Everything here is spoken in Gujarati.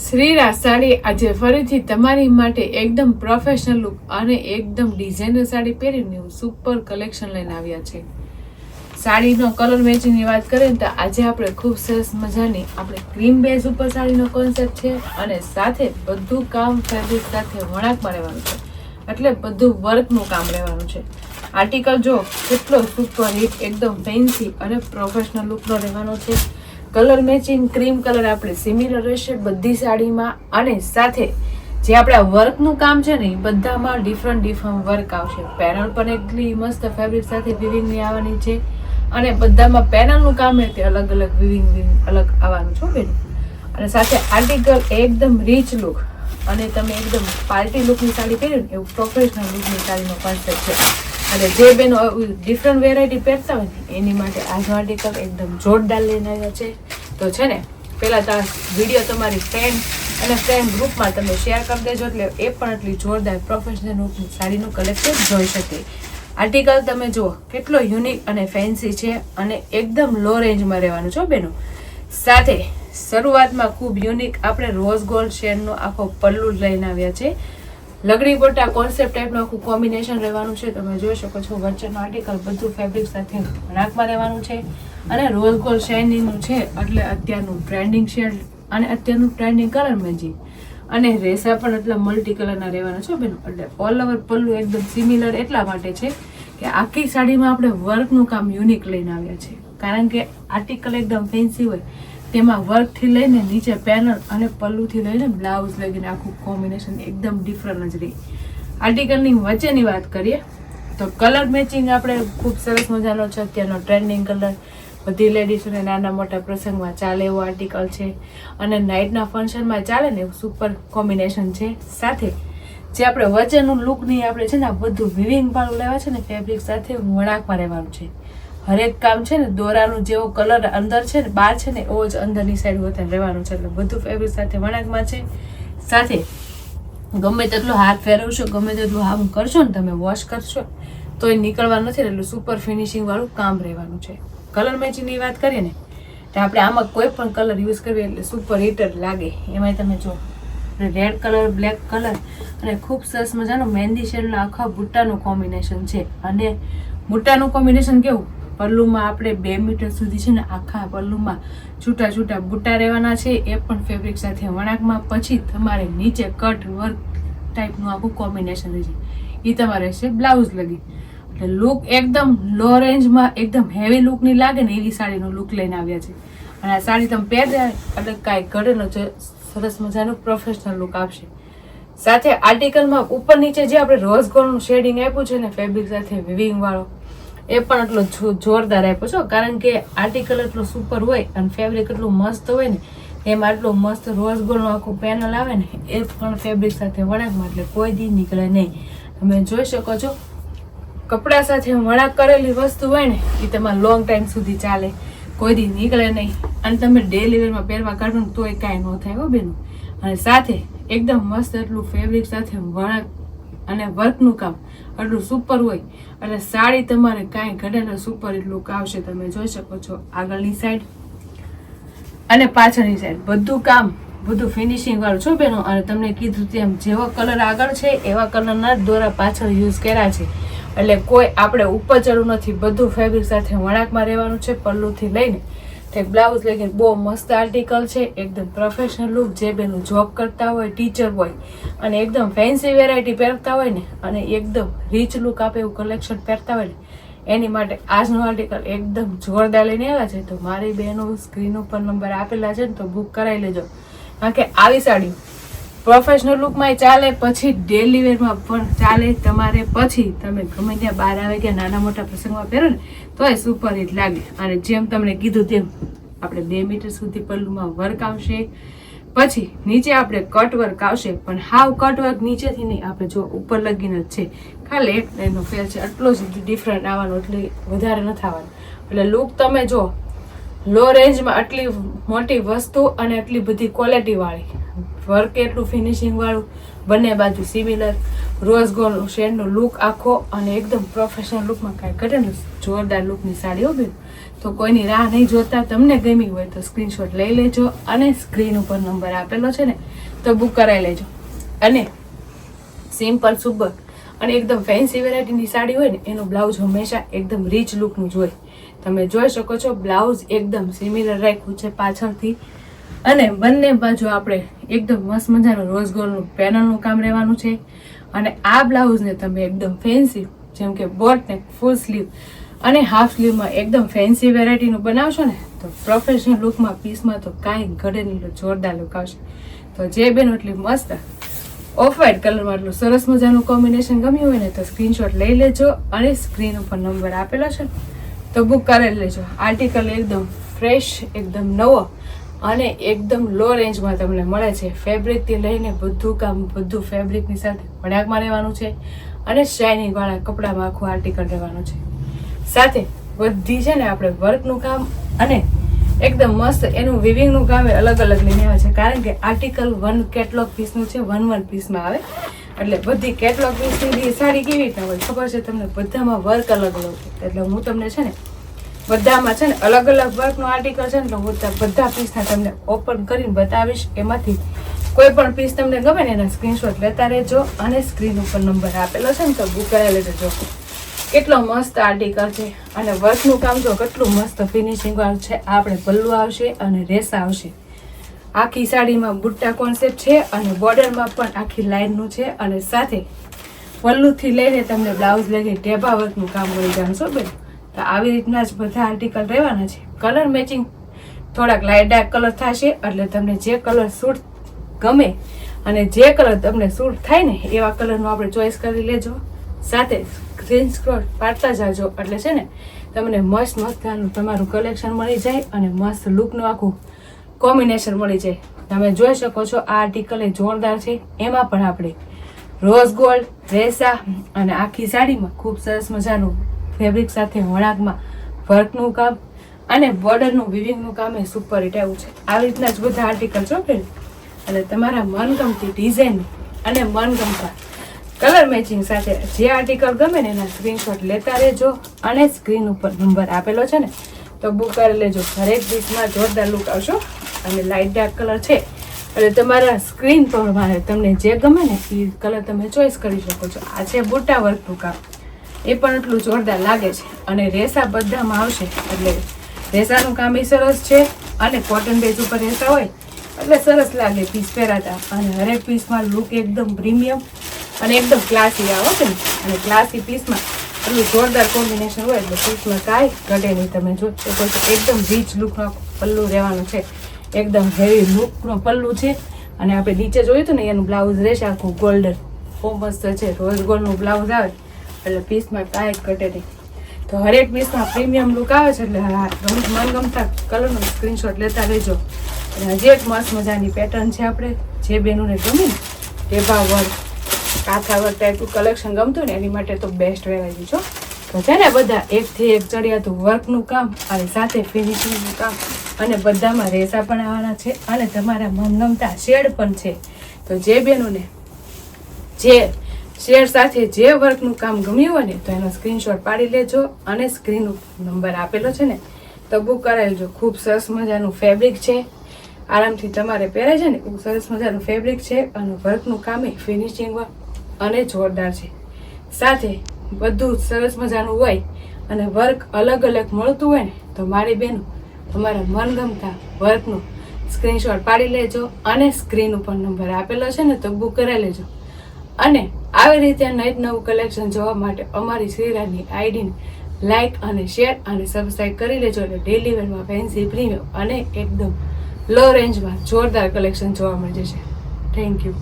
શ્રીરા સાડી આજે ફરીથી તમારી માટે એકદમ પ્રોફેશનલ લુક અને એકદમ ડિઝાઇનર સાડી પહેરીને સુપર કલેક્શન લઈને આવ્યા છે. સાડીનો કલર મેચિંગની વાત કરીએ તો આજે આપણે ખૂબ સરસ મજાની આપણે ક્રીમ બેઝ ઉપર સાડીનો કોન્સેપ્ટ છે અને સાથે બધું કામ ફેબ્રિક સાથે વણાકમાં રહેવાનું છે. એટલે બધું વર્કનું કામ રહેવાનું છે. આર્ટિકલ જો કેટલો સુપર હિટ એકદમ ફેન્સી અને પ્રોફેશનલ લુકનો રહેવાનો છે. કલર મેચિંગ, ક્રીમ કલર આપણે સિમિલર રહેશે બધી સાડીમાં. અને સાથે જે આપણા વર્કનું કામ છે ને, એ બધામાં ડિફરન્ટ ડિફરન્ટ વર્ક આવશે. પેનલ પણ એટલી મસ્ત ફેબ્રિક સાથે વિવિંગની આવવાની છે. અને બધામાં પેનલનું કામ એ અલગ અલગ વિવિંગ અલગ આવવાનું છું બેન. અને સાથે આર્ટિકલ એકદમ રીચ લુક અને તમે એકદમ પાર્ટી લુકની સાડી પહેર્યું એવું પ્રોફેશનલ લુકની સાડીનો કોન્સેપ્ટ છે. અને જે બેનો ડિફરન્ટ વેરાયટી પહેરતા હોય ને, એની માટે આજનો આર્ટિકલ એકદમ જોરદાર લઈને આવ્યા છે. તો છે ને, પહેલાં તો આ વીડિયો તમારી ફ્રેન્ડ અને ફ્રેન્ડ ગ્રુપમાં તમે શેર કરી દેજો, એટલે એ પણ એટલી જોરદાર પ્રોફેશનલ સાડીનું કલેક્શન જોઈ શકે. આર્ટિકલ તમે જુઓ, કેટલો યુનિક અને ફેન્સી છે અને એકદમ લો રેન્જમાં રહેવાનું છો બેનો. સાથે શરૂઆતમાં ખૂબ યુનિક આપણે રોઝ ગોલ્ડ શેડનો આખો પલ્લુ લઈને આવ્યા છે. લગડી ગોટા કોન્સેપ્ટ ટાઈપનું આખું કોમ્બિનેશન રહેવાનું છે. તમે જોઈ શકો છો વચ્ચેનો આર્ટિકલ બધું ફેબ્રિક સાથે રાખમાં રહેવાનું છે. અને રોલ કોલ શાઇનિંગનું છે એટલે અત્યારનું ટ્રેન્ડિંગ શેડ અને અત્યારનું ટ્રેન્ડિંગ કલર મેજી અને રેસા પણ એટલા મલ્ટી કલરના રહેવાના છે બેન. એટલે ઓલ ઓવર પલ્લું એકદમ સિમિલર એટલા માટે છે કે આખી સાડીમાં આપણે વર્કનું કામ યુનિક લઈને આવ્યા છે કારણ કે આર્ટિકલ એકદમ ફેન્સી હોય. તેમાં વર્કથી લઈને નીચે પેનલ અને પલ્લુથી લઈને બ્લાઉઝ લગીને આખું કોમ્બિનેશન એકદમ ડિફરન્ટ જ રહી. આર્ટિકલની વચ્ચેની વાત કરીએ, તો કલર મેચિંગ આપણે ખૂબ સરસ મજાનો છે. અત્યારનો ટ્રેન્ડિંગ કલર બધી લેડીઝોને નાના મોટા પ્રસંગમાં ચાલે એવો આર્ટિકલ છે. અને નાઇટના ફંક્શનમાં ચાલે ને સુપર કોમ્બિનેશન છે. સાથે જે આપણે વચ્ચેનું લુકની આપણે છે ને આ બધું વિવિંગ વાળું લેવા છે ને ફેબ્રિક સાથે વણાકમાં રહેવાનું છે. હરેક કામ છે ને દોરાનું જેવો કલર અંદર છે ને, બહાર છે ને, એવો જ અંદરની સાઈડ વધારે રહેવાનું છે. એટલે બધું ફેબ્રિક સાથે વણાકમાં છે. સાથે ગમે તેટલો હાથ ફેરવશો, ગમે તેટલું આમ કરશો ને, તમે વોશ કરશો તો એ નીકળવાનું નથી એટલે સુપર ફિનિશિંગ વાળું કામ રહેવાનું છે. કલર મેચિંગની વાત કરીએ ને, તો આપણે આમાં કોઈ પણ કલર યુઝ કરીએ એટલે સુપર હિટર લાગે. એમાંય તમે જો રેડ કલર બ્લેક કલર અને ખૂબ સરસ મજાનું મહેંદી શેડના આખા બુટ્ટાનું કોમ્બિનેશન છે. અને બુટ્ટાનું કોમ્બિનેશન કેવું? પલ્લુમાં આપણે બે મીટર સુધી છે ને આખા પલ્લુમાં છૂટા છૂટા બુટ્ટા રહેવાના છે. એ પણ ફેબ્રિક સાથે વણાકમાં. પછી તમારે નીચે કટ વર્ક ટાઈપનું આખું કોમ્બિનેશન રહેશે. એ તમારે છે બ્લાઉઝ લગી. એટલે લુક એકદમ લો રેન્જમાં એકદમ હેવી લુકની લાગે ને એવી સાડીનો લુક લઈને આવ્યા છે. અને આ સાડી તમે પહેરે એટલે કાંઈ ઘટેલો સરસ મજાનું પ્રોફેશનલ લુક આપશે. સાથે આર્ટિકલમાં ઉપર નીચે જે આપણે રોઝ ગોલ્ડનું શેડિંગ આપ્યું છે ને ફેબ્રિક સાથે વિવિંગ વાળો એ પણ એટલો જોરદાર આપ્યો છો કારણ કે આર્ટિકલ એટલો સુપર હોય અને ફેબ્રિક એટલું મસ્ત હોય ને, એમાં એટલું મસ્ત રોઝ ગોલ્ડનું આખું પેનલ આવે ને, એ પણ ફેબ્રિક સાથે વળાંકમાં. એટલે કોઈ દી નીકળે નહીં. તમે જોઈ શકો છો, કપડા સાથે વળાંક કરેલી વસ્તુ હોય ને, એ તમારે લોંગ ટાઈમ સુધી ચાલે. કોઈ દી નીકળે નહીં. અને તમે ડેલી વેરમાં પહેરવા કાઢો તોય કાંઈ ન થાય હો બેન. અને સાથે, એકદમ મસ્ત એટલું ફેબ્રિક સાથે વણાક અને વર્કનું કામ એટલું સુપર હોય, એટલે સાડી તમારે કાંઈ ઘટેલો સુપર એટલું આવશે તમે જોઈ શકો છો આગળની સાઈડ અને પાછળની સાઈડ બધું કામ, બધું ફિનિશિંગ વાળું. છો બેનો, અને તમને કીધું તેમ જેવો કલર આગળ છે, એવા કલરના જ દોરા પાછળ યુઝ કર્યા છે. એટલે કોઈ, આપણે ઉપર ચડવું નથી. બધું ફેબ્રિક સાથે વણાકમાં રહેવાનું છે, પલ્લુથી લઈને તે બ્લાઉઝ લઈને બહુ મસ્ત આર્ટિકલ છે, એકદમ પ્રોફેશનલ લુક જે બેનું જોબ કરતા હોય ટીચર હોય, અને એકદમ ફેન્સી વેરાયટી પહેરતા હોય ને, અને એકદમ રીચ લુક આપે એવું કલેક્શન પહેરતા હોય ને, એની માટે આજનો આર્ટિકલ એકદમ જોરદાર લઈને આવ્યા છે. તો મારી બહેનો સ્ક્રીન ઉપર નંબર આપેલા છે ને, તો બુક કરાવી લેજો. કારણ કે આવી સાડી પ્રોફેશનલ લુકમાં ચાલે, પછી ડેલી વેરમાં પણ ચાલે. તમારે પછી તમે ગમે ત્યાં બહાર આવે કે નાના મોટા પ્રસંગમાં પહેરો ને, તોય સુપર હિટ લાગે. અને જેમ તમને કીધું તેમ, આપણે બે મીટર સુધી પલ્લુમાં વર્ક આવશે. પછી નીચે આપણે કટ વર્ક આવશે, પણ હાવ કટ વર્ક નીચેથી નહીં. આપણે જો ઉપર લગીને જ છે. ખાલી એક લાઈનનો ફેર છે. આટલો જ ડિફરન્ટ આવવાનો, એટલે વધારે નથી આવવાનો એટલે લુક તમે જો લો રેન્જમાં આટલી મોટી વસ્તુ અને આટલી બધી ક્વોલિટી વાળી. વર્ક એટલું ફિનિશિંગવાળું બંને બાજુ સિમિલર રોઝ ગોલ્ડ શેડનો લુક આખો અને એકદમ પ્રોફેશનલ લુકમાં કાંઈ ઘટે ને જોરદાર લુકની સાડી બેન. તો કોઈની રાહ નહીં જોતા, તમને ગમી હોય તો સ્ક્રીનશોટ લઈ લેજો અને સ્ક્રીન ઉપર નંબર આપેલો છે ને, તો બુક કરાવી લેજો. અને સિમ્પલ સુબર અને એકદમ ફેન્સી વેરાયટીની સાડી હોય ને, એનો બ્લાઉઝ હંમેશા એકદમ રીચ લુકનું જ હોય. તમે જોઈ શકો છો બ્લાઉઝ એકદમ સિમિલર રાખ્યું છે પાછળથી. અને બંને બાજુ આપણે એકદમ મસ્ત મજાનું રોઝ પેનલનું કામ રહેવાનું છે. અને આ બ્લાઉઝને તમે એકદમ ફેન્સી જેમ કે બોટ ને ફૂલ સ્લીવ અને હાફ સ્લીવમાં એકદમ ફેન્સી વેરાયટીનું બનાવશો ને, તો પ્રોફેશનલ લુકમાં પીસમાં તો કાંઈ ઘડે નહીં જોરદાર લુક આવશે. તો જે બેન એટલી મસ્ત ઓફ વ્હાઇટ કલરમાં એટલું સરસ મજાનું કોમ્બિનેશન ગમ્યું હોય ને, તો સ્ક્રીનશોટ લઈ લેજો અને સ્ક્રીન ઉપર નંબર આપેલો છે. તો બુક કરી લેજો. આર્ટિકલ એકદમ ફ્રેશ એકદમ નવો અને એકદમ લો રેન્જમાં તમને મળે છે. ફેબ્રિકથી લઈને બધું કામ, બધું ફેબ્રિકની સાથે વણાકમાં રહેવાનું છે અને શાઇનિંગવાળા કપડામાં આખું આર્ટિકલ રહેવાનું છે. સાથે બધી છે ને આપણે વર્કનું કામ અને એકદમ મસ્ત એનું વિવિંગનું કામ એ અલગ અલગ લઈને આવે છે. કારણ કે આર્ટિકલ વન કેટલોગ પીસનું છે વન વન પીસમાં આવે. એટલે બધી કેટલોગ પીસની સાડી કેવી રીતના હોય ખબર છે? તમને બધામાં વર્ક અલગ અલગ એટલે હું તમને છે ને બધામાં છે ને અલગ અલગ વર્કનું આર્ટિકલ છે ને, તો હું બધા પીસના તમને ઓપન કરીને બતાવીશ. એમાંથી કોઈ પણ પીસ તમને ગમે ને એના સ્ક્રીનશોટ લેતા રહેજો અને સ્ક્રીન ઉપર નંબર આપેલો છે ને, તો બુક કરાવી લેજો. કેટલો મસ્ત આર્ટિકલ છે. અને વર્કનું કામ જો કેટલું મસ્ત ફિનિશિંગ છે. આપણે પલ્લું આવશે અને રેસા આવશે. આખી સાડીમાં બુટ્ટા કોન્સેપ્ટ છે અને બોર્ડરમાં પણ આખી લાઇનનું છે. અને સાથે પલ્લુથી લઈને તમને બ્લાઉઝ લઈને ટેબા વર્કનું કામ મળી જાણશો બેન? તો આવી રીતના જ બધા આર્ટિકલ રહેવાના છે. કલર મેચિંગ થોડાક લાઇટ ડાર્ક કલર થશે, એટલે તમને જે કલર સૂટ ગમે અને જે કલર તમને સૂટ થાય ને, એવા કલરનો આપણે ચોઈસ કરી લેજો. સાથે સ્ક્રીન સ્ક્રોલ પાડતા જાજો, એટલે છે ને, તમને મસ્ત મસ્ત તમારું કલેક્શન મળી જાય અને મસ્ત લુકનું આખું કોમ્બિનેશન મળી જાય. તમે જોઈ શકો છો આ આર્ટિકલ એ જોરદાર છે. એમાં પણ આપણે રોઝ ગોલ્ડ રેસા અને આખી સાડીમાં ખૂબ સરસ મજાનું ફેબ્રિક સાથે વણાકમાં વર્કનું કામ અને બોર્ડરનું વિવિંગનું કામ એ સુપર હિટ આવ્યું છે. આવી રીતના જ બધા આર્ટિકલ છો ફ્રેન્ડ અને તમારા મનગમતી ડિઝાઇન અને મનગમતા કલર મેચિંગ સાથે જે આર્ટિકલ ગમે ને એના સ્ક્રીનશોટ લેતા રહેજો અને સ્ક્રીન ઉપર નંબર આપેલો છે ને, તો બુક કરી લેજો. હરેક ડીશમાં જોરદાર લુક આવશો અને લાઇટ ડાર્ક કલર છે. એટલે તમારા સ્ક્રીન પ્રમાણે તમને જે ગમે ને એ કલર તમે ચોઈસ કરી શકો છો. આ છે બુટા વર્કનું કામ. એ પણ એટલું જોરદાર લાગે છે. અને રેસા બધામાં આવશે. એટલે રેસાનું કામ એ સરસ છે. અને કોટન બેઝ ઉપર રેસા હોય, એટલે સરસ લાગે પીસ પહેરાતા. અને હરેક પીસમાં લુક એકદમ પ્રીમિયમ અને એકદમ ક્લાસી આવો છે અને ક્લાસી પીસમાં એટલું જોરદાર કોમ્બિનેશન હોય, એટલે પીસમાં કાંઈ ઘટે નહીં. તમે જો શકો એકદમ રીચ લુકનો પલ્લુ રહેવાનું છે. એકદમ હેવી લુકનો પલ્લુ છે. અને આપણે નીચે જોયું હતું ને, એનું બ્લાઉઝ રહેશે આખું ગોલ્ડન બહુ મસ્ત છે. રોઝ ગોલ્ડનું બ્લાઉઝ આવે. એટલે પીસમાં કાંઈ જ ઘટે નહીં. તો હરેક પીસમાં પ્રીમિયમ લુક આવે છે એટલે ગમ મનગમતા કલરનો સ્ક્રીનશોટ લેતા રહેજો. અને હજી એક મસ્ત મજાની પેટર્ન છે આપણે, જે બેનોને ગમે ટેબા વર્ક, કાથા વર્ક ટાઈપનું કલેક્શન ગમતું ને, એની માટે તો બેસ્ટ વેરાયટી છો તો છે ને બધા એકથી એક ચડિયાતું વર્કનું કામ અને સાથે ફિનિશિંગનું કામ અને બધામાં રેસા પણ આવવાના છે અને તમારા મનગમતા શેડ પણ છે. તો જે બેનોને, જે શેર સાથે જે વર્કનું કામ ગમ્યું હોય ને, તો એનો સ્ક્રીનશોટ પાડી લેજો અને સ્ક્રીન નંબર આપેલો છે ને, તો બુક કરાવી લેજો. ખૂબ સરસ મજાનું ફેબ્રિક છે. આરામથી તમારે પહેરે છે ને, ખૂબ સરસ મજાનું ફેબ્રિક છે અને વર્કનું કામ એ ફિનિશિંગ અને જોરદાર છે. સાથે બધું સરસ મજાનું હોય અને વર્ક અલગ અલગ મળતું હોય ને, તો મારી બહેનો તમારા મનગમતા વર્કનું સ્ક્રીનશોટ પાડી લેજો અને સ્ક્રીન ઉપર નંબર આપેલો છે ને, તો બુક કરાવી લેજો. અને આવી રીતે નવું નવું કલેક્શન જોવા માટે અમારી શ્રીરાજની આઈડીને લાઈક અને શેર અને સબસ્ક્રાઈબ કરી લેજો એટલે ડેલી વેરમાં ફેન્સી પ્રીમિયમ અને એકદમ લો રેન્જમાં જોરદાર કલેક્શન જોવા મળી જશે. Thank you